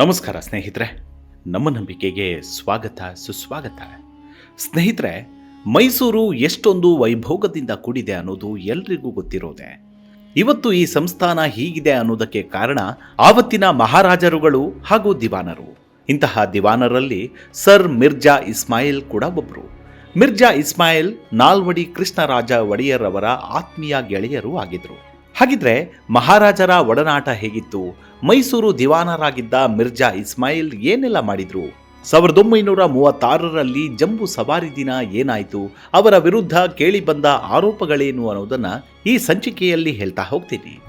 ನಮಸ್ಕಾರ ಸ್ನೇಹಿತರೆ, ನಮ್ಮ ನಂಬಿಕೆಗೆ ಸ್ವಾಗತ, ಸುಸ್ವಾಗತ. ಸ್ನೇಹಿತರೆ, ಮೈಸೂರು ಎಷ್ಟೊಂದು ವೈಭೋಗದಿಂದ ಕೂಡಿದೆ ಅನ್ನೋದು ಎಲ್ರಿಗೂ ಗೊತ್ತಿರೋದೆ. ಇವತ್ತು ಈ ಸಂಸ್ಥಾನ ಹೀಗಿದೆ ಅನ್ನೋದಕ್ಕೆ ಕಾರಣ ಆವತ್ತಿನ ಮಹಾರಾಜರುಗಳು ಹಾಗೂ ದಿವಾನರು. ಇಂತಹ ದಿವಾನರಲ್ಲಿ ಸರ್ ಮಿರ್ಜಾ ಇಸ್ಮಾಯಿಲ್ ಕೂಡ ಒಬ್ಬರು ಮಿರ್ಜಾ ಇಸ್ಮಾಯಿಲ್ ನಾಲ್ವಡಿ ಕೃಷ್ಣರಾಜ ಒಡೆಯರ್ ಆತ್ಮೀಯ ಗೆಳೆಯರು ಆಗಿದ್ರು. ಹಾಗಿದ್ರೆ ಮಹಾರಾಜರ ಒಡನಾಟ ಹೇಗಿತ್ತು? ಮೈಸೂರು ದಿವಾನರಾಗಿದ್ದ ಮಿರ್ಜಾ ಇಸ್ಮಾಯಿಲ್ ಏನೆಲ್ಲ ಮಾಡಿದ್ರು? ಸಾವಿರದ ಒಂಬೈನೂರ ಮೂವತ್ತಾರರಲ್ಲಿ ಜಂಬು ಸವಾರಿ ದಿನ ಏನಾಯಿತು? ಅವರ ವಿರುದ್ಧ ಕೇಳಿಬಂದ ಆರೋಪಗಳೇನು ಅನ್ನೋದನ್ನ ಈ ಸಂಚಿಕೆಯಲ್ಲಿ ಹೇಳ್ತಾ ಹೋಗ್ತೀನಿ.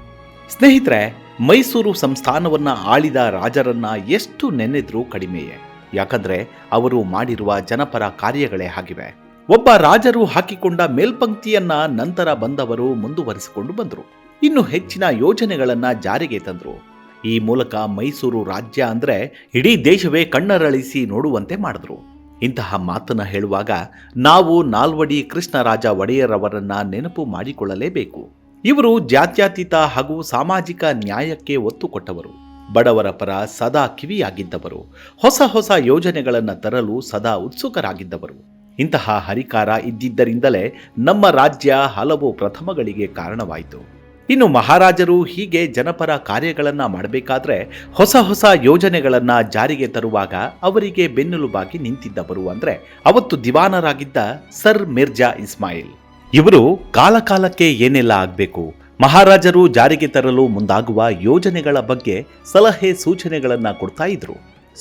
ಸ್ನೇಹಿತರೆ, ಮೈಸೂರು ಸಂಸ್ಥಾನವನ್ನ ಆಳಿದ ರಾಜರನ್ನ ಎಷ್ಟು ನೆನೆದ್ರು ಕಡಿಮೆಯೇ. ಯಾಕಂದ್ರೆ ಅವರು ಮಾಡಿರುವ ಜನಪರ ಕಾರ್ಯಗಳೇ ಆಗಿವೆ. ಒಬ್ಬ ರಾಜರು ಹಾಕಿಕೊಂಡ ಮೇಲ್ಪಂಕ್ತಿಯನ್ನ ನಂತರ ಬಂದವರು ಮುಂದುವರಿಸಿಕೊಂಡು ಬಂದರು. ಇನ್ನು ಹೆಚ್ಚಿನ ಯೋಜನೆಗಳನ್ನು ಜಾರಿಗೆ ತಂದರು. ಈ ಮೂಲಕ ಮೈಸೂರು ರಾಜ್ಯ ಅಂದರೆ ಇಡೀ ದೇಶವೇ ಕಣ್ಣರಳಿಸಿ ನೋಡುವಂತೆ ಮಾಡಿದ್ರು. ಇಂತಹ ಮಾತನ್ನು ಹೇಳುವಾಗ ನಾವು ನಾಲ್ವಡಿ ಕೃಷ್ಣರಾಜ ಒಡೆಯರವರನ್ನ ನೆನಪು ಮಾಡಿಕೊಳ್ಳಲೇಬೇಕು. ಇವರು ಜಾತ್ಯತೀತ ಹಾಗೂ ಸಾಮಾಜಿಕ ನ್ಯಾಯಕ್ಕೆ ಒತ್ತು ಕೊಟ್ಟವರು. ಬಡವರ ಪರ ಸದಾ ಕಿವಿಯಾಗಿದ್ದವರು. ಹೊಸ ಹೊಸ ಯೋಜನೆಗಳನ್ನು ತರಲು ಸದಾ ಉತ್ಸುಕರಾಗಿದ್ದವರು. ಇಂತಹ ಹರಿಕಾರ ಇದ್ದಿದ್ದರಿಂದಲೇ ನಮ್ಮ ರಾಜ್ಯ ಹಲವು ಪ್ರಥಮಗಳಿಗೆ ಕಾರಣವಾಯಿತು. ಇನ್ನು ಮಹಾರಾಜರು ಹೀಗೆ ಜನಪರ ಕಾರ್ಯಗಳನ್ನ ಮಾಡಬೇಕಾದ್ರೆ ಹೊಸ ಹೊಸ ಯೋಜನೆಗಳನ್ನ ಜಾರಿಗೆ ತರುವಾಗ ಅವರಿಗೆ ಬೆನ್ನೆಲುಬಾಗಿ ನಿಂತಿದ್ದವರು ಅಂದ್ರೆ ಅವತ್ತು ದಿವಾನರಾಗಿದ್ದ ಸರ್ ಮಿರ್ಜಾ ಇಸ್ಮಾಯಿಲ್. ಇವರು ಕಾಲಕಾಲಕ್ಕೆ ಏನೆಲ್ಲ ಆಗಬೇಕು? ಮಹಾರಾಜರು ಜಾರಿಗೆ ತರಲು ಮುಂದಾಗುವ ಯೋಜನೆಗಳ ಬಗ್ಗೆ ಸಲಹೆ ಸೂಚನೆಗಳನ್ನ ಕೊಡ್ತಾ ಇದ್ರು.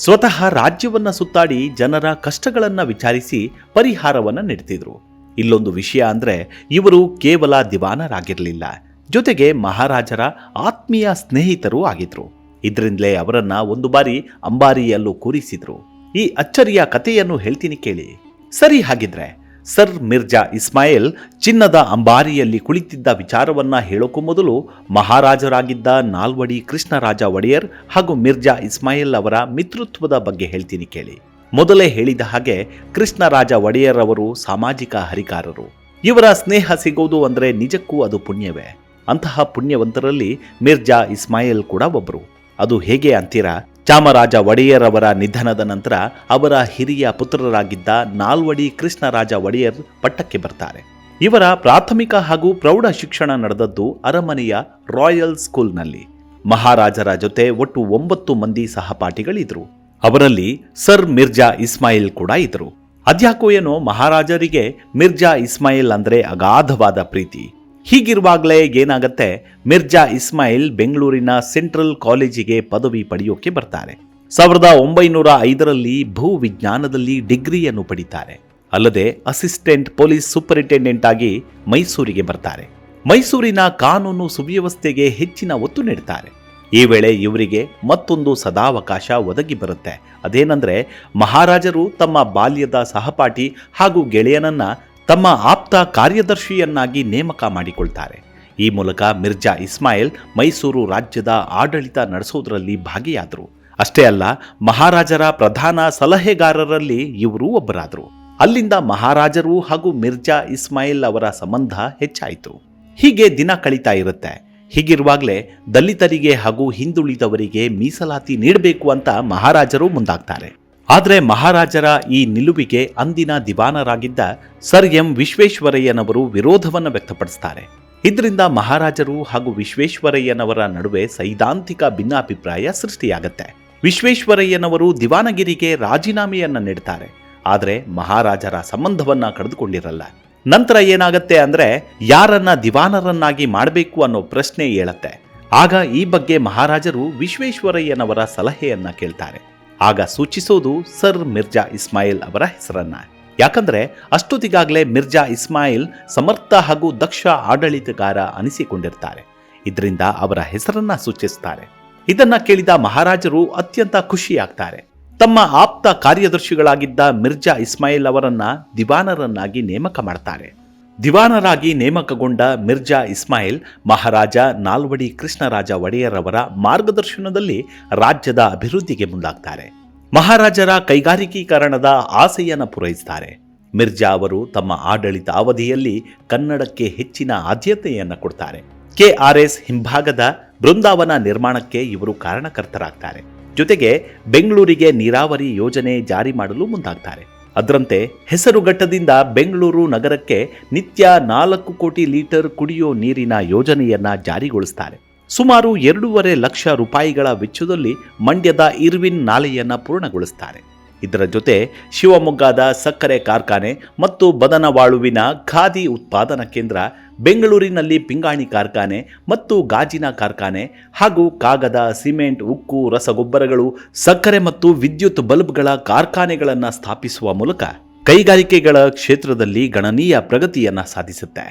ಸ್ವತಃ ರಾಜ್ಯವನ್ನ ಸುತ್ತಾಡಿ ಜನರ ಕಷ್ಟಗಳನ್ನ ವಿಚಾರಿಸಿ ಪರಿಹಾರವನ್ನ ನೀಡ್ತಿದ್ರು. ಇಲ್ಲೊಂದು ವಿಷಯ ಅಂದ್ರೆ ಇವರು ಕೇವಲ ದಿವಾನರಾಗಿರಲಿಲ್ಲ. ಜೊತೆಗೆ ಮಹಾರಾಜರ ಆತ್ಮೀಯ ಸ್ನೇಹಿತರೂ ಆಗಿದ್ರು. ಇದರಿಂದಲೇ ಅವರನ್ನ ಒಂದು ಬಾರಿ ಅಂಬಾರಿಯಲ್ಲೂ ಕೂರಿಸಿದ್ರು. ಈ ಅಚ್ಚರಿಯ ಕಥೆಯನ್ನು ಹೇಳ್ತೀನಿ ಕೇಳಿ. ಸರಿ ಹಾಗಿದ್ರೆ, ಸರ್ ಮಿರ್ಜಾ ಇಸ್ಮಾಯಿಲ್ ಚಿನ್ನದ ಅಂಬಾರಿಯಲ್ಲಿ ಕುಳಿತಿದ್ದ ವಿಚಾರವನ್ನ ಹೇಳೋಕ್ಕೂ ಮೊದಲು ಮಹಾರಾಜರಾಗಿದ್ದ ನಾಲ್ವಡಿ ಕೃಷ್ಣರಾಜ ಒಡೆಯರ್ ಹಾಗೂ ಮಿರ್ಜಾ ಇಸ್ಮಾಯಿಲ್ ಅವರ ಮಿತ್ರತ್ವದ ಬಗ್ಗೆ ಹೇಳ್ತೀನಿ ಕೇಳಿ. ಮೊದಲೇ ಹೇಳಿದ ಹಾಗೆ ಕೃಷ್ಣರಾಜ ಒಡೆಯರ್ ಅವರು ಸಾಮಾಜಿಕ ಹರಿಕಾರರು. ಇವರ ಸ್ನೇಹ ಸಿಗೋದು ಅಂದ್ರೆ ನಿಜಕ್ಕೂ ಅದು ಪುಣ್ಯವೇ. ಅಂತಹ ಪುಣ್ಯವಂತರಲ್ಲಿ ಮಿರ್ಜಾ ಇಸ್ಮಾಯಿಲ್ ಕೂಡ ಒಬ್ಬರು ಅದು ಹೇಗೆ ಅಂತೀರಾ? ಚಾಮರಾಜ ಒಡೆಯರ್ ಅವರ ನಿಧನದ ನಂತರ ಅವರ ಹಿರಿಯ ಪುತ್ರರಾಗಿದ್ದ ನಾಲ್ವಡಿ ಕೃಷ್ಣರಾಜ ಒಡೆಯರ್ ಪಟ್ಟಕ್ಕೆ ಬರ್ತಾರೆ. ಇವರ ಪ್ರಾಥಮಿಕ ಹಾಗೂ ಪ್ರೌಢ ಶಿಕ್ಷಣ ನಡೆದದ್ದು ಅರಮನೆಯ ರಾಯಲ್ ಸ್ಕೂಲ್ನಲ್ಲಿ. ಮಹಾರಾಜರ ಜೊತೆ ಒಟ್ಟು ಒಂಬತ್ತು ಮಂದಿ ಸಹಪಾಠಿಗಳಿದ್ರು. ಅವರಲ್ಲಿ ಸರ್ ಮಿರ್ಜಾ ಇಸ್ಮಾಯಿಲ್ ಕೂಡ ಇದ್ರು. ಅದ್ಯಾಕೋ ಏನೋ ಮಹಾರಾಜರಿಗೆ ಮಿರ್ಜಾ ಇಸ್ಮಾಯಿಲ್ ಅಂದ್ರೆ ಅಗಾಧವಾದ ಪ್ರೀತಿ. ಹೀಗಿರುವಾಗಲೇ ಏನಾಗತ್ತೆ? ಮಿರ್ಜಾ ಇಸ್ಮಾಯಿಲ್ ಬೆಂಗಳೂರಿನ ಸೆಂಟ್ರಲ್ ಕಾಲೇಜಿಗೆ ಪದವಿ ಪಡೆಯೋಕೆ ಬರ್ತಾರೆ. ಸಾವಿರದ ಒಂಬೈನೂರ ಐದರಲ್ಲಿ ಭೂ ವಿಜ್ಞಾನದಲ್ಲಿ ಡಿಗ್ರಿಯನ್ನು ಪಡಿತಾರೆ. ಅಲ್ಲದೆ ಅಸಿಸ್ಟೆಂಟ್ ಪೊಲೀಸ್ ಸೂಪರಿಂಟೆಂಡೆಂಟ್ ಆಗಿ ಮೈಸೂರಿಗೆ ಬರ್ತಾರೆ. ಮೈಸೂರಿನ ಕಾನೂನು ಸುವ್ಯವಸ್ಥೆಗೆ ಹೆಚ್ಚಿನ ಒತ್ತು ನೀಡುತ್ತಾರೆ ಈ ವೇಳೆ ಇವರಿಗೆ ಮತ್ತೊಂದು ಸದಾವಕಾಶ ಒದಗಿ ಬರುತ್ತೆ. ಅದೇನೆಂದ್ರೆ, ಮಹಾರಾಜರು ತಮ್ಮ ಬಾಲ್ಯದ ಸಹಪಾಠಿ ಹಾಗೂ ಗೆಳೆಯನನ್ನ ತಮ್ಮ ಆಪ್ತ ಕಾರ್ಯದರ್ಶಿಯನ್ನಾಗಿ ನೇಮಕ ಮಾಡಿಕೊಳ್ತಾರೆ. ಈ ಮೂಲಕ ಮಿರ್ಜಾ ಇಸ್ಮಾಯಿಲ್ ಮೈಸೂರು ರಾಜ್ಯದ ಆಡಳಿತ ನಡೆಸೋದ್ರಲ್ಲಿ ಭಾಗಿಯಾದರು. ಅಷ್ಟೇ ಅಲ್ಲ, ಮಹಾರಾಜರ ಪ್ರಧಾನ ಸಲಹೆಗಾರರಲ್ಲಿ ಇವರೂ ಒಬ್ಬರಾದರು. ಅಲ್ಲಿಂದ ಮಹಾರಾಜರು ಹಾಗೂ ಮಿರ್ಜಾ ಇಸ್ಮಾಯಿಲ್ ಅವರ ಸಂಬಂಧ ಹೆಚ್ಚಾಯಿತು. ಹೀಗೆ ದಿನ ಕಳೀತಾ ಇರುತ್ತೆ. ಹೀಗಿರುವಾಗಲೇ ದಲಿತರಿಗೆ ಹಾಗೂ ಹಿಂದುಳಿದವರಿಗೆ ಮೀಸಲಾತಿ ನೀಡಬೇಕು ಅಂತ ಮಹಾರಾಜರು ಮುಂದಾಗ್ತಾರೆ. ಆದರೆ ಮಹಾರಾಜರ ಈ ನಿಲುವಿಗೆ ಅಂದಿನ ದಿವಾನರಾಗಿದ್ದ ಸರ್ ಎಂ ವಿಶ್ವೇಶ್ವರಯ್ಯನವರು ವಿರೋಧವನ್ನು ವ್ಯಕ್ತಪಡಿಸ್ತಾರೆ. ಇದರಿಂದ ಮಹಾರಾಜರು ಹಾಗೂ ವಿಶ್ವೇಶ್ವರಯ್ಯನವರ ನಡುವೆ ಸೈದ್ಧಾಂತಿಕ ಭಿನ್ನಾಭಿಪ್ರಾಯ ಸೃಷ್ಟಿಯಾಗತ್ತೆ. ವಿಶ್ವೇಶ್ವರಯ್ಯನವರು ದಿವಾನಗಿರಿಗೆ ರಾಜೀನಾಮೆಯನ್ನ ನೀಡ್ತಾರೆ. ಆದರೆ ಮಹಾರಾಜರ ಸಂಬಂಧವನ್ನ ಕಳೆದುಕೊಂಡಿರಲ್ಲ ನಂತರ ಏನಾಗತ್ತೆ ಅಂದ್ರೆ ಯಾರನ್ನ ದಿವಾನರನ್ನಾಗಿ ಮಾಡಬೇಕು ಅನ್ನೋ ಪ್ರಶ್ನೆ ಏಳತ್ತೆ. ಆಗ ಈ ಬಗ್ಗೆ ಮಹಾರಾಜರು ವಿಶ್ವೇಶ್ವರಯ್ಯನವರ ಸಲಹೆಯನ್ನ ಕೇಳ್ತಾರೆ. ಆಗ ಸೂಚಿಸೋದು ಸರ್ ಮಿರ್ಜಾ ಇಸ್ಮಾಯಿಲ್ ಅವರ ಹೆಸರನ್ನ. ಯಾಕಂದ್ರೆ ಅಷ್ಟೊತ್ತಿಗಾಗಲೇ ಮಿರ್ಜಾ ಇಸ್ಮಾಯಿಲ್ ಸಮರ್ಥ ಹಾಗೂ ದಕ್ಷ ಆಡಳಿತಗಾರ ಅನಿಸಿಕೊಂಡಿರ್ತಾರೆ. ಇದರಿಂದ ಅವರ ಹೆಸರನ್ನ ಸೂಚಿಸ್ತಾರೆ. ಇದನ್ನ ಕೇಳಿದ ಮಹಾರಾಜರು ಅತ್ಯಂತ ಖುಷಿಯಾಗ್ತಾರೆ. ತಮ್ಮ ಆಪ್ತ ಕಾರ್ಯದರ್ಶಿಗಳಾಗಿದ್ದ ಮಿರ್ಜಾ ಇಸ್ಮಾಯಿಲ್ ಅವರನ್ನ ದಿವಾನರನ್ನಾಗಿ ನೇಮಕ ಮಾಡ್ತಾರೆ. ದಿವಾನರಾಗಿ ನೇಮಕಗೊಂಡ ಮಿರ್ಜಾ ಇಸ್ಮಾಯಿಲ್, ಮಹಾರಾಜ ನಾಲ್ವಡಿ ಕೃಷ್ಣರಾಜ ಒಡೆಯರ್ ಅವರ ಮಾರ್ಗದರ್ಶನದಲ್ಲಿ ರಾಜ್ಯದ ಅಭಿವೃದ್ಧಿಗೆ ಮುಂದಾಗ್ತಾರೆ. ಮಹಾರಾಜರ ಕೈಗಾರಿಕೀಕರಣದ ಆಸೆಯನ್ನು ಪೂರೈಸುತ್ತಾರೆ ಮಿರ್ಜಾ ಅವರು ತಮ್ಮ ಆಡಳಿತ ಅವಧಿಯಲ್ಲಿ ಕನ್ನಡಕ್ಕೆ ಹೆಚ್ಚಿನ ಆದ್ಯತೆಯನ್ನು ಕೊಡ್ತಾರೆ. ಕೆಆರ್ಎಸ್ ಹಿಂಭಾಗದ ಬೃಂದಾವನ ನಿರ್ಮಾಣಕ್ಕೆ ಇವರು ಕಾರಣಕರ್ತರಾಗ್ತಾರೆ. ಜೊತೆಗೆ ಬೆಂಗಳೂರಿಗೆ ನೀರಾವರಿ ಯೋಜನೆ ಜಾರಿ ಮಾಡಲು ಮುಂದಾಗ್ತಾರೆ. ಅದರಂತೆ ಹೆಸರುಘಟ್ಟದಿಂದ ಬೆಂಗಳೂರು ನಗರಕ್ಕೆ ನಿತ್ಯ ನಾಲ್ಕು ಕೋಟಿ ಲೀಟರ್ ಕುಡಿಯೋ ನೀರಿನ ಯೋಜನೆಯನ್ನ ಜಾರಿಗೊಳಿಸ್ತಾರೆ. ಸುಮಾರು ಎರಡೂವರೆ ಲಕ್ಷ ರೂಪಾಯಿಗಳ ವೆಚ್ಚದಲ್ಲಿ ಮಂಡ್ಯದ ಇರ್ವಿನ್ ನಾಲೆಯನ್ನ ಪೂರ್ಣಗೊಳಿಸ್ತಾರೆ. ಇದರ ಜೊತೆ ಶಿವಮೊಗ್ಗದ ಸಕ್ಕರೆ ಕಾರ್ಖಾನೆ ಮತ್ತು ಬದನವಾಳುವಿನ ಖಾದಿ ಉತ್ಪಾದನಾ ಕೇಂದ್ರ ಬೆಂಗಳೂರಿನಲ್ಲಿ ಪಿಂಗಾಣಿ ಕಾರ್ಖಾನೆ ಮತ್ತು ಗಾಜಿನ ಕಾರ್ಖಾನೆ ಹಾಗೂ ಕಾಗದ, ಸಿಮೆಂಟ್, ಉಕ್ಕು, ರಸಗೊಬ್ಬರಗಳು, ಸಕ್ಕರೆ ಮತ್ತು ವಿದ್ಯುತ್ ಬಲ್ಬ್ಗಳ ಕಾರ್ಖಾನೆಗಳನ್ನು ಸ್ಥಾಪಿಸುವ ಮೂಲಕ ಕೈಗಾರಿಕೆಗಳ ಕ್ಷೇತ್ರದಲ್ಲಿ ಗಣನೀಯ ಪ್ರಗತಿಯನ್ನು ಸಾಧಿಸುತ್ತೆ.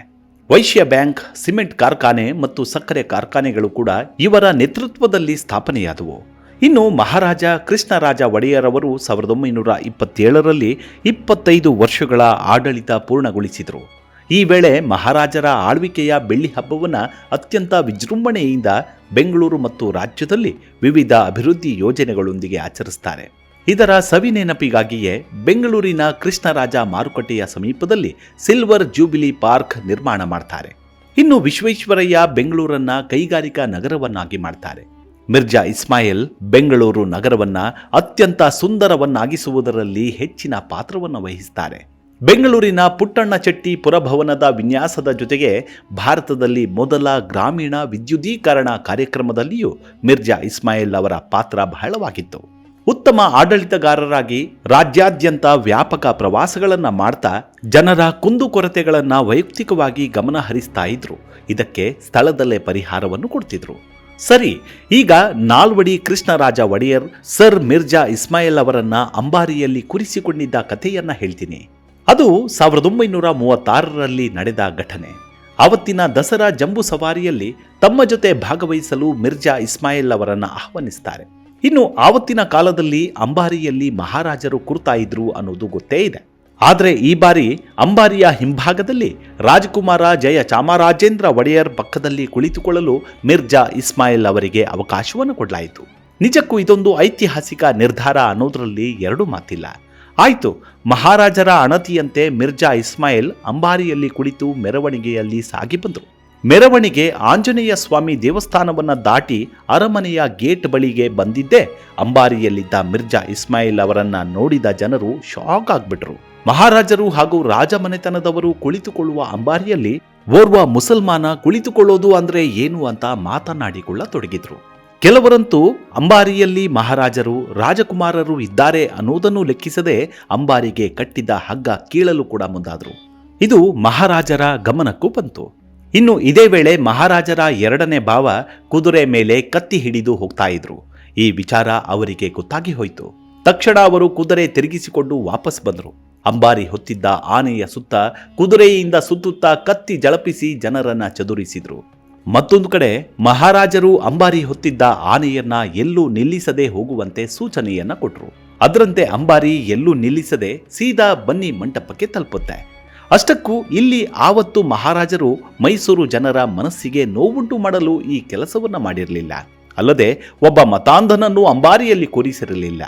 ವೈಶ್ಯ ಬ್ಯಾಂಕ್, ಸಿಮೆಂಟ್ ಕಾರ್ಖಾನೆ ಮತ್ತು ಸಕ್ಕರೆ ಕಾರ್ಖಾನೆಗಳು ಕೂಡ ಇವರ ನೇತೃತ್ವದಲ್ಲಿ ಸ್ಥಾಪನೆಯಾದವು. ಇನ್ನು ಮಹಾರಾಜ ಕೃಷ್ಣರಾಜ ಒಡೆಯರ್ ಅವರು ಸಾವಿರದ ಒಂಬೈನೂರ ಇಪ್ಪತ್ತೇಳರಲ್ಲಿ ಇಪ್ಪತ್ತೈದು ವರ್ಷಗಳ ಆಡಳಿತ ಪೂರ್ಣಗೊಳಿಸಿದರು. ಈ ವೇಳೆ ಮಹಾರಾಜರ ಆಳ್ವಿಕೆಯ ಬೆಳ್ಳಿ ಹಬ್ಬವನ್ನು ಅತ್ಯಂತ ವಿಜೃಂಭಣೆಯಿಂದ ಬೆಂಗಳೂರು ಮತ್ತು ರಾಜ್ಯದಲ್ಲಿ ವಿವಿಧ ಅಭಿವೃದ್ಧಿ ಯೋಜನೆಗಳೊಂದಿಗೆ ಆಚರಿಸ್ತಾರೆ. ಇದರ ಸವಿನೆನಪಿಗಾಗಿಯೇ ಬೆಂಗಳೂರಿನ ಕೃಷ್ಣರಾಜ ಮಾರುಕಟ್ಟೆಯ ಸಮೀಪದಲ್ಲಿ ಸಿಲ್ವರ್ ಜೂಬಿಲಿ ಪಾರ್ಕ್ ನಿರ್ಮಾಣ ಮಾಡ್ತಾರೆ. ಇನ್ನು ವಿಶ್ವೇಶ್ವರಯ್ಯ ಬೆಂಗಳೂರನ್ನ ಕೈಗಾರಿಕಾ ನಗರವನ್ನಾಗಿ ಮಾಡ್ತಾರೆ. ಮಿರ್ಜಾ ಇಸ್ಮಾಯಿಲ್ ಬೆಂಗಳೂರು ನಗರವನ್ನ ಅತ್ಯಂತ ಸುಂದರವನ್ನಾಗಿಸುವುದರಲ್ಲಿ ಹೆಚ್ಚಿನ ಪಾತ್ರವನ್ನು ವಹಿಸ್ತಾರೆ. ಬೆಂಗಳೂರಿನ ಪುಟ್ಟಣ್ಣ ಚೆಟ್ಟಿ ಪುರಭವನದ ವಿನ್ಯಾಸದ ಜೊತೆಗೆ ಭಾರತದಲ್ಲಿ ಮೊದಲ ಗ್ರಾಮೀಣ ವಿದ್ಯುದೀಕರಣ ಕಾರ್ಯಕ್ರಮದಲ್ಲಿಯೂ ಮಿರ್ಜಾ ಇಸ್ಮಾಯಿಲ್ ಅವರ ಪಾತ್ರ ಬಹಳವಾಗಿತ್ತು. ಉತ್ತಮ ಆಡಳಿತಗಾರರಾಗಿ ರಾಜ್ಯಾದ್ಯಂತ ವ್ಯಾಪಕ ಪ್ರವಾಸಗಳನ್ನು ಮಾಡ್ತಾ ಜನರ ಕುಂದುಕೊರತೆಗಳನ್ನು ವೈಯಕ್ತಿಕವಾಗಿ ಗಮನ ಹರಿಸ್ತಾ ಇದ್ರು. ಇದಕ್ಕೆ ಸ್ಥಳದಲ್ಲೇ ಪರಿಹಾರವನ್ನು ಕೊಡ್ತಿದ್ರು. ಸರಿ, ಈಗ ನಾಲ್ವಡಿ ಕೃಷ್ಣರಾಜ ಒಡೆಯರ್ ಸರ್ ಮಿರ್ಜಾ ಇಸ್ಮಾಯಿಲ್ ಅವರನ್ನ ಅಂಬಾರಿಯಲ್ಲಿ ಕುರಿಸಿಕೊಂಡಿದ್ದ ಕಥೆಯನ್ನ ಹೇಳ್ತೀನಿ. ಅದು ಸಾವಿರದ ಒಂಬೈನೂರ ಮೂವತ್ತಾರರಲ್ಲಿ ನಡೆದ ಘಟನೆ. ಅವತ್ತಿನ ದಸರಾ ಜಂಬು ಸವಾರಿಯಲ್ಲಿ ತಮ್ಮ ಜೊತೆ ಭಾಗವಹಿಸಲು ಮಿರ್ಜಾ ಇಸ್ಮಾಯಿಲ್ ಅವರನ್ನು ಆಹ್ವಾನಿಸ್ತಾರೆ. ಇನ್ನು ಆವತ್ತಿನ ಕಾಲದಲ್ಲಿ ಅಂಬಾರಿಯಲ್ಲಿ ಮಹಾರಾಜರು ಕುರ್ತಾ ಇದ್ರು ಅನ್ನೋದು ಗೊತ್ತೇ ಇದೆ. ಆದರೆ ಈ ಬಾರಿ ಅಂಬಾರಿಯ ಹಿಂಭಾಗದಲ್ಲಿ ರಾಜಕುಮಾರ ಜಯ ಚಾಮರಾಜೇಂದ್ರ ಒಡೆಯರ್ ಪಕ್ಕದಲ್ಲಿ ಕುಳಿತುಕೊಳ್ಳಲು ಮಿರ್ಜಾ ಇಸ್ಮಾಯಿಲ್ ಅವರಿಗೆ ಅವಕಾಶವನ್ನು ಕೊಡಲಾಯಿತು. ನಿಜಕ್ಕೂ ಇದೊಂದು ಐತಿಹಾಸಿಕ ನಿರ್ಧಾರ ಅನ್ನೋದರಲ್ಲಿ ಎರಡು ಮಾತಿಲ್ಲ. ಆಯಿತು, ಮಹಾರಾಜರ ಅಣತಿಯಂತೆ ಮಿರ್ಜಾ ಇಸ್ಮಾಯಿಲ್ ಅಂಬಾರಿಯಲ್ಲಿ ಕುಳಿತು ಮೆರವಣಿಗೆಯಲ್ಲಿ ಸಾಗಿ ಬಂದರು. ಮೆರವಣಿಗೆ ಆಂಜನೇಯ ಸ್ವಾಮಿ ದೇವಸ್ಥಾನವನ್ನು ದಾಟಿ ಅರಮನೆಯ ಗೇಟ್ ಬಳಿಗೆ ಬಂದಿದ್ದೇ ಅಂಬಾರಿಯಲ್ಲಿದ್ದ ಮಿರ್ಜಾ ಇಸ್ಮಾಯಿಲ್ ಅವರನ್ನು ನೋಡಿದ ಜನರು ಶಾಕ್ ಆಗ್ಬಿಟ್ರು. ಮಹಾರಾಜರು ಹಾಗೂ ರಾಜಮನೆತನದವರು ಕುಳಿತುಕೊಳ್ಳುವ ಅಂಬಾರಿಯಲ್ಲಿ ಓರ್ವ ಮುಸಲ್ಮಾನ ಕುಳಿತುಕೊಳ್ಳೋದು ಅಂದ್ರೆ ಏನು ಅಂತ ಮಾತನಾಡಿಕೊಳ್ಳತೊಡಗಿದ್ರು. ಕೆಲವರಂತೂ ಅಂಬಾರಿಯಲ್ಲಿ ಮಹಾರಾಜರು, ರಾಜಕುಮಾರರು ಇದ್ದಾರೆ ಅನ್ನೋದನ್ನು ಲೆಕ್ಕಿಸದೆ ಅಂಬಾರಿಗೆ ಕಟ್ಟಿದ್ದ ಹಗ್ಗ ಕೀಳಲು ಕೂಡ ಮುಂದಾದರು. ಇದು ಮಹಾರಾಜರ ಗಮನಕ್ಕೂ ಬಂತು. ಇನ್ನು ಇದೇ ವೇಳೆ ಮಹಾರಾಜರ ಎರಡನೇ ಭಾವ ಕುದುರೆ ಮೇಲೆ ಕತ್ತಿ ಹಿಡಿದು ಹೋಗ್ತಾ ಇದ್ರು. ಈ ವಿಚಾರ ಅವರಿಗೆ ಗೊತ್ತಾಗಿ ಹೋಯಿತು. ತಕ್ಷಣ ಅವರು ಕುದುರೆ ತಿರುಗಿಸಿಕೊಂಡು ವಾಪಸ್ ಬಂದರು. ಅಂಬಾರಿ ಹೊತ್ತಿದ್ದ ಆನೆಯ ಸುತ್ತ ಕುದುರೆಯಿಂದ ಸುತ್ತುತ್ತಾ ಕತ್ತಿ ಜಳಪಿಸಿ ಜನರನ್ನ ಚದುರಿಸಿದ್ರು. ಮತ್ತೊಂದು ಕಡೆ, ಮಹಾರಾಜರು ಅಂಬಾರಿ ಹೊತ್ತಿದ್ದ ಆನೆಯನ್ನ ಎಲ್ಲೂ ನಿಲ್ಲಿಸದೆ ಹೋಗುವಂತೆ ಸೂಚನೆಯನ್ನ ಕೊಟ್ಟರು ಅದರಂತೆ ಅಂಬಾರಿ ಎಲ್ಲೂ ನಿಲ್ಲಿಸದೆ ಸೀದಾ ಬನ್ನಿ ಮಂಟಪಕ್ಕೆ ತಲುಪುತ್ತೆ. ಅಷ್ಟಕ್ಕೂ ಇಲ್ಲಿ ಆವತ್ತು ಮಹಾರಾಜರು ಮೈಸೂರು ಜನರ ಮನಸ್ಸಿಗೆ ನೋವುಂಟು ಮಾಡಲು ಈ ಕೆಲಸವನ್ನ ಮಾಡಿರಲಿಲ್ಲ. ಅಲ್ಲದೆ ಒಬ್ಬ ಮತಾಂಧನನ್ನು ಅಂಬಾರಿಯಲ್ಲಿ ಕೂರಿಸಿರಲಿಲ್ಲ.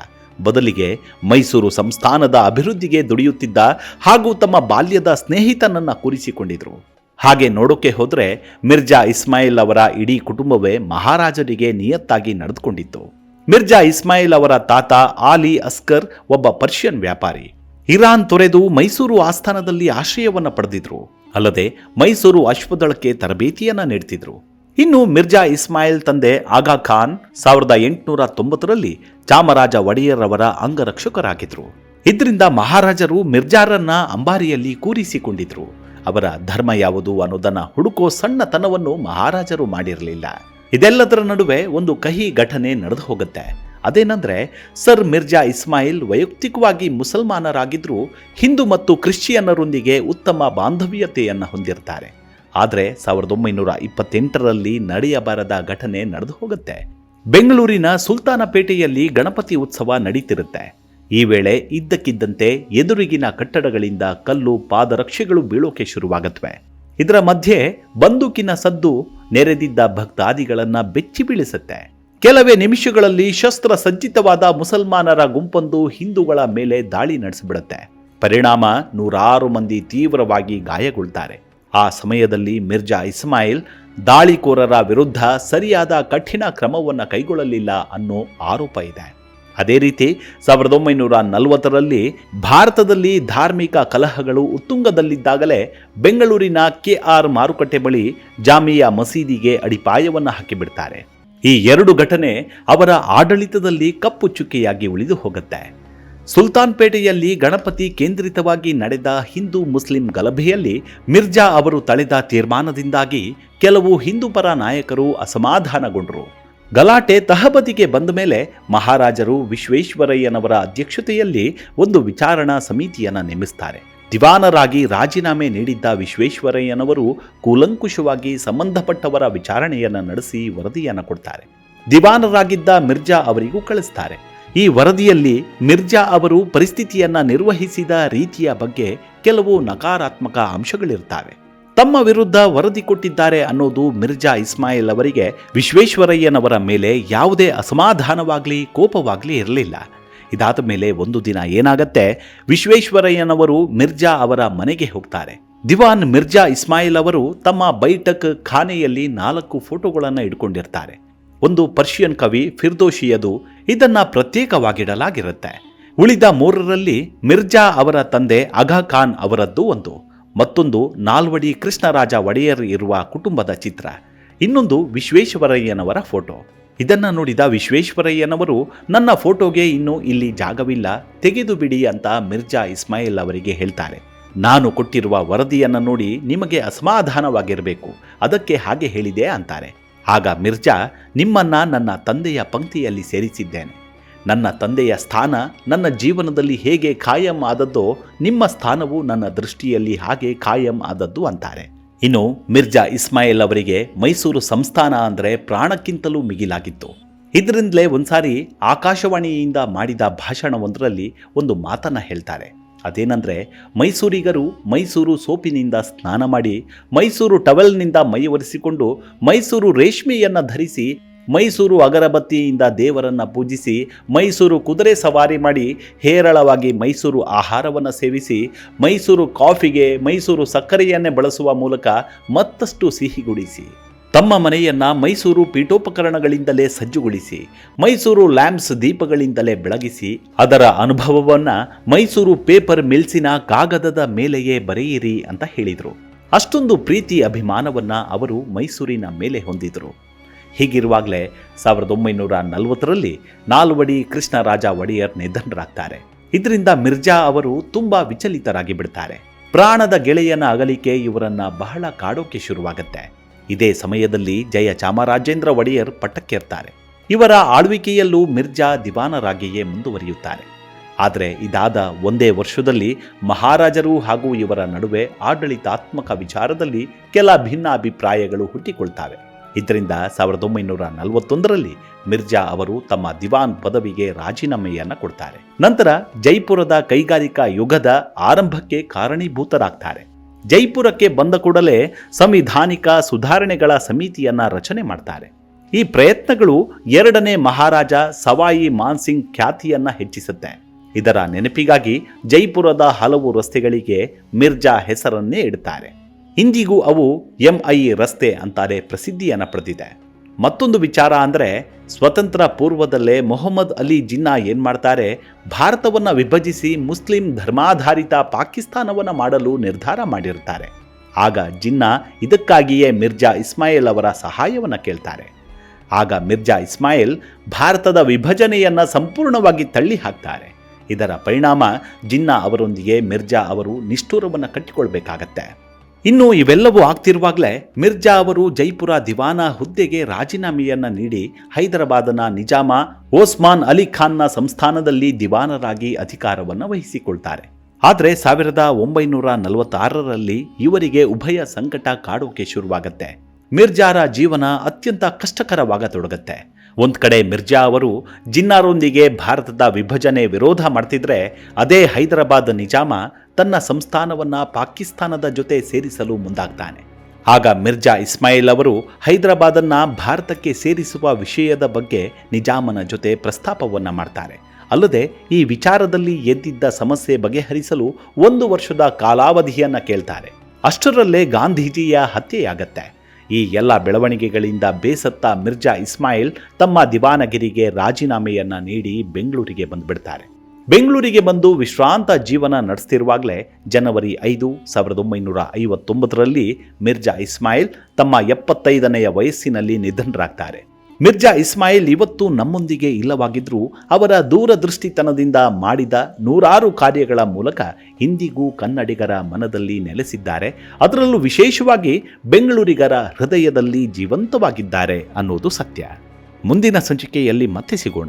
ಬದಲಿಗೆ ಮೈಸೂರು ಸಂಸ್ಥಾನದ ಅಭಿವೃದ್ಧಿಗೆ ದುಡಿಯುತ್ತಿದ್ದ ಹಾಗೂ ತಮ್ಮ ಬಾಲ್ಯದ ಸ್ನೇಹಿತನನ್ನ ಕೂರಿಸಿಕೊಂಡಿದ್ರು. ಹಾಗೆ ನೋಡೋಕೆ ಹೋದರೆ ಮಿರ್ಜಾ ಇಸ್ಮಾಯಿಲ್ ಅವರ ಇಡೀ ಕುಟುಂಬವೇ ಮಹಾರಾಜರಿಗೆ ನಿಯತ್ತಾಗಿ ನಡೆದುಕೊಂಡಿತ್ತು. ಮಿರ್ಜಾ ಇಸ್ಮಾಯಿಲ್ ಅವರ ತಾತ ಆಲಿ ಅಸ್ಕರ್ ಒಬ್ಬ ಪರ್ಷಿಯನ್ ವ್ಯಾಪಾರಿ. ಇರಾನ್ ತೊರೆದು ಮೈಸೂರು ಆಸ್ಥಾನದಲ್ಲಿ ಆಶ್ರಯವನ್ನು ಪಡೆದಿದ್ರು. ಅಲ್ಲದೆ ಮೈಸೂರು ಅಶ್ವದಳಕ್ಕೆ ತರಬೇತಿಯನ್ನ ನೀಡ್ತಿದ್ರು. ಇನ್ನು ಮಿರ್ಜಾ ಇಸ್ಮಾಯಿಲ್ ತಂದೆ ಆಗಾ ಖಾನ್ ಸಾವಿರದ ಎಂಟುನೂರ ತೊಂಬತ್ತರಲ್ಲಿ ಚಾಮರಾಜ ಒಡೆಯರ್ ಅವರ ಅಂಗರಕ್ಷಕರಾಗಿದ್ರು. ಇದರಿಂದ ಮಹಾರಾಜರು ಮಿರ್ಜಾರನ್ನ ಅಂಬಾರಿಯಲ್ಲಿ ಕೂರಿಸಿಕೊಂಡಿದ್ರು. ಅವರ ಧರ್ಮ ಯಾವುದು ಅನ್ನೋದನ್ನ ಹುಡುಕೋ ಸಣ್ಣತನವನ್ನು ಮಹಾರಾಜರು ಮಾಡಿರಲಿಲ್ಲ. ಇದೆಲ್ಲದರ ನಡುವೆ ಒಂದು ಕಹಿ ಘಟನೆ ನಡೆದು ಹೋಗುತ್ತೆ. ಅದೇನಂದ್ರೆ, ಸರ್ ಮಿರ್ಜಾ ಇಸ್ಮಾಯಿಲ್ ವೈಯಕ್ತಿಕವಾಗಿ ಮುಸಲ್ಮಾನರಾಗಿದ್ದರೂ ಹಿಂದೂ ಮತ್ತು ಕ್ರಿಶ್ಚಿಯನ್ನರೊಂದಿಗೆ ಉತ್ತಮ ಬಾಂಧವ್ಯತೆಯನ್ನು ಹೊಂದಿರ್ತಾರೆ. ಆದರೆ ಸಾವಿರದ ಒಂಬೈನೂರ ಇಪ್ಪತ್ತೆಂಟರಲ್ಲಿ ನಡೆಯಬಾರದ ಘಟನೆ ನಡೆದು ಹೋಗುತ್ತೆ. ಬೆಂಗಳೂರಿನ ಸುಲ್ತಾನಪೇಟೆಯಲ್ಲಿ ಗಣಪತಿ ಉತ್ಸವ ನಡೀತಿರುತ್ತೆ. ಈ ವೇಳೆ ಇದ್ದಕ್ಕಿದ್ದಂತೆ ಎದುರಿಗಿನ ಕಟ್ಟಡಗಳಿಂದ ಕಲ್ಲು ಪಾದರಕ್ಷೆಗಳು ಬೀಳೋಕೆ ಶುರುವಾಗತ್ವೆ. ಇದರ ಮಧ್ಯೆ ಬಂದೂಕಿನ ಸದ್ದು ನೆರೆದಿದ್ದ ಭಕ್ತಾದಿಗಳನ್ನ ಬೆಚ್ಚಿ ಬೀಳಿಸುತ್ತೆ. ಕೆಲವೇ ನಿಮಿಷಗಳಲ್ಲಿ ಶಸ್ತ್ರ ಸಜ್ಜಿತವಾದ ಮುಸಲ್ಮಾನರ ಗುಂಪೊಂದು ಹಿಂದೂಗಳ ಮೇಲೆ ದಾಳಿ ನಡೆಸಿಬಿಡುತ್ತೆ. ಪರಿಣಾಮ ನೂರಾರು ಮಂದಿ ತೀವ್ರವಾಗಿ ಗಾಯಗೊಳ್ತಾರೆ. ಆ ಸಮಯದಲ್ಲಿ ಮಿರ್ಜಾ ಇಸ್ಮಾಯಿಲ್ ದಾಳಿಕೋರರ ವಿರುದ್ಧ ಸರಿಯಾದ ಕಠಿಣ ಕ್ರಮವನ್ನು ಕೈಗೊಳ್ಳಲಿಲ್ಲ ಅನ್ನೋ ಆರೋಪ ಇದೆ. ಅದೇ ರೀತಿ ಸಾವಿರದ ಒಂಬೈನೂರ ನಲವತ್ತರಲ್ಲಿ ಭಾರತದಲ್ಲಿ ಧಾರ್ಮಿಕ ಕಲಹಗಳು ಉತ್ತುಂಗದಲ್ಲಿದ್ದಾಗಲೇ ಬೆಂಗಳೂರಿನ ಕೆ ಆರ್ ಮಾರುಕಟ್ಟೆ ಬಳಿ ಜಾಮಿಯಾ ಮಸೀದಿಗೆ ಅಡಿಪಾಯವನ್ನು ಹಾಕಿಬಿಡ್ತಾರೆ. ಈ ಎರಡು ಘಟನೆ ಅವರ ಆಡಳಿತದಲ್ಲಿ ಕಪ್ಪು ಚುಕ್ಕೆಯಾಗಿ ಉಳಿದು ಹೋಗುತ್ತೆ. ಸುಲ್ತಾನ್ಪೇಟೆಯಲ್ಲಿ ಗಣಪತಿ ಕೇಂದ್ರಿತವಾಗಿ ನಡೆದ ಹಿಂದೂ ಮುಸ್ಲಿಂ ಗಲಭೆಯಲ್ಲಿ ಮಿರ್ಜಾ ಅವರು ತಳೆದ ತೀರ್ಮಾನದಿಂದಾಗಿ ಕೆಲವು ಹಿಂದೂಪರ ನಾಯಕರು ಅಸಮಾಧಾನಗೊಂಡರು. ಗಲಾಟೆ ತಹಬದಿಗೆ ಬಂದ ಮೇಲೆ ಮಹಾರಾಜರು ವಿಶ್ವೇಶ್ವರಯ್ಯನವರ ಅಧ್ಯಕ್ಷತೆಯಲ್ಲಿ ಒಂದು ವಿಚಾರಣಾ ಸಮಿತಿಯನ್ನು ನೇಮಿಸ್ತಾರೆ. ದಿವಾನರಾಗಿ ರಾಜೀನಾಮೆ ನೀಡಿದ್ದ ವಿಶ್ವೇಶ್ವರಯ್ಯನವರು ಕೂಲಂಕುಷವಾಗಿ ಸಂಬಂಧಪಟ್ಟವರ ವಿಚಾರಣೆಯನ್ನು ನಡೆಸಿ ವರದಿಯನ್ನು ಕೊಡ್ತಾರೆ. ದಿವಾನರಾಗಿದ್ದ ಮಿರ್ಜಾ ಅವರಿಗೂ ಕಳಿಸ್ತಾರೆ. ಈ ವರದಿಯಲ್ಲಿ ಮಿರ್ಜಾ ಅವರು ಪರಿಸ್ಥಿತಿಯನ್ನು ನಿರ್ವಹಿಸಿದ ರೀತಿಯ ಬಗ್ಗೆ ಕೆಲವು ನಕಾರಾತ್ಮಕ ಅಂಶಗಳಿರ್ತವೆ. ತಮ್ಮ ವಿರುದ್ಧ ವರದಿ ಕೊಟ್ಟಿದ್ದಾರೆ ಅನ್ನೋದು ಮಿರ್ಜಾ ಇಸ್ಮಾಯಿಲ್ ಅವರಿಗೆ ವಿಶ್ವೇಶ್ವರಯ್ಯನವರ ಮೇಲೆ ಯಾವುದೇ ಅಸಮಾಧಾನವಾಗಲಿ, ಕೋಪವಾಗಲಿ ಇರಲಿಲ್ಲ. ಇದಾದ ಮೇಲೆ ಒಂದು ದಿನ ಏನಾಗತ್ತೆ? ವಿಶ್ವೇಶ್ವರಯ್ಯನವರು ಮಿರ್ಜಾ ಅವರ ಮನೆಗೆ ಹೋಗ್ತಾರೆ. ದಿವಾನ್ ಮಿರ್ಜಾ ಇಸ್ಮಾಯಿಲ್ ಅವರು ತಮ್ಮ ಬೈಠಕ್ ಖಾನೆಯಲ್ಲಿ ನಾಲ್ಕು ಫೋಟೋಗಳನ್ನು ಇಟ್ಕೊಂಡಿರ್ತಾರೆ ಒಂದು ಪರ್ಷಿಯನ್ ಕವಿ ಫಿರ್ದೋಶಿಯದು ಇದನ್ನು ಪ್ರತ್ಯೇಕವಾಗಿಡಲಾಗಿರುತ್ತೆ. ಉಳಿದ ಮೂರರಲ್ಲಿ ಮಿರ್ಜಾ ಅವರ ತಂದೆ ಅಘಾ ಖಾನ್ ಅವರದ್ದು ಒಂದು. ಮತ್ತೊಂದು ನಾಲ್ವಡಿ ಕೃಷ್ಣರಾಜ ಒಡೆಯರ್ ಇರುವ ಕುಟುಂಬದ ಚಿತ್ರ. ಇನ್ನೊಂದು ವಿಶ್ವೇಶ್ವರಯ್ಯನವರ ಫೋಟೋ. ಇದನ್ನು ನೋಡಿದ ವಿಶ್ವೇಶ್ವರಯ್ಯನವರು, ನನ್ನ ಫೋಟೋಗೆ ಇನ್ನು ಇಲ್ಲಿ ಜಾಗವಿಲ್ಲ, ತೆಗೆದು ಬಿಡಿ ಅಂತ ಮಿರ್ಜಾ ಇಸ್ಮಾಯಿಲ್ ಅವರಿಗೆ ಹೇಳ್ತಾರೆ. ನಾನು ಕೊಟ್ಟಿರುವ ವರದಿಯನ್ನು ನೋಡಿ ನಿಮಗೆ ಅಸಮಾಧಾನವಾಗಿರಬೇಕು, ಅದಕ್ಕೆ ಹಾಗೆ ಹೇಳಿದೆ ಅಂತಾರೆ. ಆಗ ಮಿರ್ಜಾ, ನಿಮ್ಮನ್ನ ನನ್ನ ತಂದೆಯ ಪಂಕ್ತಿಯಲ್ಲಿ ಸೇರಿಸಿದ್ದೇನೆ. ನನ್ನ ತಂದೆಯ ಸ್ಥಾನ ನನ್ನ ಜೀವನದಲ್ಲಿ ಹೇಗೆ ಖಾಯಂ ಆದದ್ದೋ ನಿಮ್ಮ ಸ್ಥಾನವು ನನ್ನ ದೃಷ್ಟಿಯಲ್ಲಿ ಹಾಗೆ ಖಾಯಂ ಆದದ್ದು ಅಂತಾರೆ. ಇನ್ನು ಮಿರ್ಜಾ ಇಸ್ಮಾಯಿಲ್ ಅವರಿಗೆ ಮೈಸೂರು ಸಂಸ್ಥಾನ ಅಂದರೆ ಪ್ರಾಣಕ್ಕಿಂತಲೂ ಮಿಗಿಲಾಗಿತ್ತು. ಇದರಿಂದಲೇ ಒಂದ್ಸಾರಿ ಆಕಾಶವಾಣಿಯಿಂದ ಮಾಡಿದ ಭಾಷಣವೊಂದರಲ್ಲಿ ಒಂದು ಮಾತನ್ನು ಹೇಳ್ತಾರೆ. ಅದೇನೆಂದರೆ, ಮೈಸೂರಿಗರು ಮೈಸೂರು ಸೋಪಿನಿಂದ ಸ್ನಾನ ಮಾಡಿ ಮೈಸೂರು ಟವೆಲ್ನಿಂದ ಮೈ ಒರೆಸಿಕೊಂಡು ಮೈಸೂರು ರೇಷ್ಮೆಯನ್ನು ಧರಿಸಿ ಮೈಸೂರು ಅಗರಬತ್ತಿಯಿಂದ ದೇವರನ್ನ ಪೂಜಿಸಿ, ಮೈಸೂರು ಕುದುರೆ ಸವಾರಿ ಮಾಡಿ ಹೇರಳವಾಗಿ ಮೈಸೂರು ಆಹಾರವನ್ನು ಸೇವಿಸಿ, ಮೈಸೂರು ಕಾಫಿಗೆ, ಮೈಸೂರು ಸಕ್ಕರೆಯನ್ನೇ ಬಳಸುವ ಮೂಲಕ ಮತ್ತಷ್ಟು ಸಿಹಿಗೊಳಿಸಿ ತಮ್ಮ ಮನೆಯನ್ನ ಮೈಸೂರು ಪೀಠೋಪಕರಣಗಳಿಂದಲೇ ಸಜ್ಜುಗೊಳಿಸಿ, ಮೈಸೂರು ಲ್ಯಾಂಪ್ಸ್ ದೀಪಗಳಿಂದಲೇ ಬೆಳಗಿಸಿ, ಅದರ ಅನುಭವವನ್ನು ಮೈಸೂರು ಪೇಪರ್ ಮಿಲ್ಸಿನ ಕಾಗದದ ಮೇಲೆಯೇ ಬರೆಯಿರಿ ಅಂತ ಹೇಳಿದರು. ಅಷ್ಟೊಂದು ಪ್ರೀತಿ ಅಭಿಮಾನವನ್ನು ಅವರು ಮೈಸೂರಿನ ಮೇಲೆ ಹೊಂದಿದರು. ಹೀಗಿರುವಾಗಲೇ ಸಾವಿರದ ಒಂಬೈನೂರ ನಲವತ್ತರಲ್ಲಿ ನಾಲ್ವಡಿ ಕೃಷ್ಣರಾಜ ಒಡೆಯರ್ ನಿಧನರಾಗ್ತಾರೆ. ಇದರಿಂದ ಮಿರ್ಜಾ ಅವರು ತುಂಬಾ ವಿಚಲಿತರಾಗಿ ಬಿಡ್ತಾರೆ. ಪ್ರಾಣದ ಗೆಳೆಯನ ಅಗಲಿಕೆ ಇವರನ್ನ ಬಹಳ ಕಾಡೋಕೆ ಶುರುವಾಗುತ್ತೆ. ಇದೇ ಸಮಯದಲ್ಲಿ ಜಯ ಚಾಮರಾಜೇಂದ್ರ ಒಡೆಯರ್ ಪಟ್ಟಕ್ಕೇರ್ತಾರೆ ಇವರ ಆಳ್ವಿಕೆಯಲ್ಲೂ ಮಿರ್ಜಾ ದಿವಾನರಾಗಿಯೇ ಮುಂದುವರಿಯುತ್ತಾರೆ. ಆದರೆ ಇದಾದ ಒಂದೇ ವರ್ಷದಲ್ಲಿ ಮಹಾರಾಜರು ಹಾಗೂ ಇವರ ನಡುವೆ ಆಡಳಿತಾತ್ಮಕ ವಿಚಾರದಲ್ಲಿ ಕೆಲ ಭಿನ್ನಾಭಿಪ್ರಾಯಗಳು ಹುಟ್ಟಿಕೊಳ್ತವೆ. ಇದರಿಂದ ಸಾವಿರದ ಒಂಬೈನೂರ ನಲವತ್ತೊಂದರಲ್ಲಿ ಮಿರ್ಜಾ ಅವರು ತಮ್ಮ ದಿವಾನ್ ಪದವಿಗೆ ರಾಜೀನಾಮೆಯನ್ನು ಕೊಡ್ತಾರೆ. ನಂತರ ಜೈಪುರದ ಕೈಗಾರಿಕಾ ಯುಗದ ಆರಂಭಕ್ಕೆ ಕಾರಣೀಭೂತರಾಗ್ತಾರೆ. ಜೈಪುರಕ್ಕೆ ಬಂದ ಕೂಡಲೇ ಸಂವಿಧಾನಿಕ ಸುಧಾರಣೆಗಳ ಸಮಿತಿಯನ್ನ ರಚನೆ ಮಾಡ್ತಾರೆ. ಈ ಪ್ರಯತ್ನಗಳು ಎರಡನೇ ಮಹಾರಾಜ ಸವಾಯಿ ಮಾನ್ಸಿಂಗ್ ಖ್ಯಾತಿಯನ್ನ ಹೆಚ್ಚಿಸುತ್ತೆ. ಇದರ ನೆನಪಿಗಾಗಿ ಜೈಪುರದ ಹಲವು ರಸ್ತೆಗಳಿಗೆ ಮಿರ್ಜಾ ಹೆಸರನ್ನೇ ಇಡುತ್ತಾರೆ ಇಂದಿಗೂ ಅವು ಎಂ ಐ ರಸ್ತೆ ಅಂತಾರೆ ಪ್ರಸಿದ್ಧಿಯನ್ನು ಪಡೆದಿದೆ. ಮತ್ತೊಂದು ವಿಚಾರ ಅಂದರೆ ಸ್ವತಂತ್ರ ಪೂರ್ವದಲ್ಲೇ ಮೊಹಮ್ಮದ್ ಅಲಿ ಜಿನ್ನಾ ಏನು ಮಾಡ್ತಾರೆ? ಭಾರತವನ್ನು ವಿಭಜಿಸಿ ಮುಸ್ಲಿಂ ಧರ್ಮಾಧಾರಿತ ಪಾಕಿಸ್ತಾನವನ್ನು ಮಾಡಲು ನಿರ್ಧಾರ ಮಾಡಿರ್ತಾರೆ. ಆಗ ಜಿನ್ನಾ ಇದಕ್ಕಾಗಿಯೇ ಮಿರ್ಜಾ ಇಸ್ಮಾಯಿಲ್ ಅವರ ಸಹಾಯವನ್ನು ಕೇಳ್ತಾರೆ. ಆಗ ಮಿರ್ಜಾ ಇಸ್ಮಾಯಿಲ್ ಭಾರತದ ವಿಭಜನೆಯನ್ನು ಸಂಪೂರ್ಣವಾಗಿ ತಳ್ಳಿ ಹಾಕ್ತಾರೆ. ಇದರ ಪರಿಣಾಮ ಜಿನ್ನಾ ಅವರೊಂದಿಗೆ ಮಿರ್ಜಾ ಅವರು ನಿಷ್ಠೂರವನ್ನು ಕಟ್ಟಿಕೊಳ್ಬೇಕಾಗತ್ತೆ. ಇನ್ನು ಇವೆಲ್ಲವೂ ಆಗ್ತಿರುವಾಗಲೇ ಮಿರ್ಜಾ ಅವರು ಜೈಪುರ ದಿವಾನ ಹುದ್ದೆಗೆ ರಾಜೀನಾಮೆಯನ್ನ ನೀಡಿ ಹೈದರಾಬಾದನ ನಿಜಾಮ ಓಸ್ಮಾನ್ ಅಲಿ ಖಾನ್ನ ಸಂಸ್ಥಾನದಲ್ಲಿ ದಿವಾನರಾಗಿ ಅಧಿಕಾರವನ್ನು ವಹಿಸಿಕೊಳ್ತಾರೆ. ಆದರೆ ಸಾವಿರದ ಒಂಬೈನೂರ ನಲವತ್ತಾರರಲ್ಲಿ ಇವರಿಗೆ ಉಭಯ ಸಂಕಟ ಕಾಡೋಕೆ ಶುರುವಾಗತ್ತೆ. ಮಿರ್ಜಾರ ಜೀವನ ಅತ್ಯಂತ ಕಷ್ಟಕರವಾಗತೊಡಗತ್ತೆ. ಒಂದು ಕಡೆ ಮಿರ್ಜಾ ಅವರು ಜಿನ್ನಾರೊಂದಿಗೆ ಭಾರತದ ವಿಭಜನೆ ವಿರೋಧ ಮಾಡ್ತಿದ್ರೆ, ಅದೇ ಹೈದರಾಬಾದ್ ನಿಜಾಮ ತನ್ನ ಸಂಸ್ಥಾನವನ್ನು ಪಾಕಿಸ್ತಾನದ ಜೊತೆ ಸೇರಿಸಲು ಮುಂದಾಗ್ತಾನೆ. ಆಗ ಮಿರ್ಜಾ ಇಸ್ಮಾಯಿಲ್ ಅವರು ಹೈದರಾಬಾದನ್ನು ಭಾರತಕ್ಕೆ ಸೇರಿಸುವ ವಿಷಯದ ಬಗ್ಗೆ ನಿಜಾಮನ ಜೊತೆ ಪ್ರಸ್ತಾಪವನ್ನು ಮಾಡ್ತಾರೆ. ಅಲ್ಲದೆ ಈ ವಿಚಾರದಲ್ಲಿ ಎದ್ದಿದ್ದ ಸಮಸ್ಯೆ ಬಗೆಹರಿಸಲು ಒಂದು ವರ್ಷದ ಕಾಲಾವಧಿಯನ್ನು ಕೇಳ್ತಾರೆ. ಅಷ್ಟರಲ್ಲೇ ಗಾಂಧೀಜಿಯ ಹತ್ಯೆಯಾಗತ್ತೆ. ಈ ಎಲ್ಲ ಬೆಳವಣಿಗೆಗಳಿಂದ ಬೇಸತ್ತ ಮಿರ್ಜಾ ಇಸ್ಮಾಯಿಲ್ ತಮ್ಮ ದಿವಾನಗಿರಿಗೆ ರಾಜೀನಾಮೆಯನ್ನು ನೀಡಿ ಬೆಂಗಳೂರಿಗೆ ಬಂದುಬಿಡ್ತಾರೆ. ಬೆಂಗಳೂರಿಗೆ ಬಂದು ವಿಶ್ರಾಂತ ಜೀವನ ನಡೆಸ್ತಿರುವಾಗಲೇ ಜನವರಿ ಐದು ಸಾವಿರದ ಒಂಬೈನೂರ ಐವತ್ತೊಂಬತ್ತರಲ್ಲಿ ಮಿರ್ಜಾ ಇಸ್ಮಾಯಿಲ್ ತಮ್ಮ ಎಪ್ಪತ್ತೈದನೆಯ ವಯಸ್ಸಿನಲ್ಲಿ ನಿಧನರಾಗ್ತಾರೆ. ಮಿರ್ಜಾ ಇಸ್ಮಾಯಿಲ್ ಇವತ್ತು ನಮ್ಮೊಂದಿಗೆ ಇಲ್ಲವಾಗಿದ್ದರೂ ಅವರ ದೂರದೃಷ್ಟಿತನದಿಂದ ಮಾಡಿದ ನೂರಾರು ಕಾರ್ಯಗಳ ಮೂಲಕ ಇಂದಿಗೂ ಕನ್ನಡಿಗರ ಮನದಲ್ಲಿ ನೆಲೆಸಿದ್ದಾರೆ. ಅದರಲ್ಲೂ ವಿಶೇಷವಾಗಿ ಬೆಂಗಳೂರಿಗರ ಹೃದಯದಲ್ಲಿ ಜೀವಂತವಾಗಿದ್ದಾರೆ ಅನ್ನೋದು ಸತ್ಯ. ಮುಂದಿನ ಸಂಚಿಕೆಯಲ್ಲಿ ಮತ್ತೆ ಸಿಗೋಣ.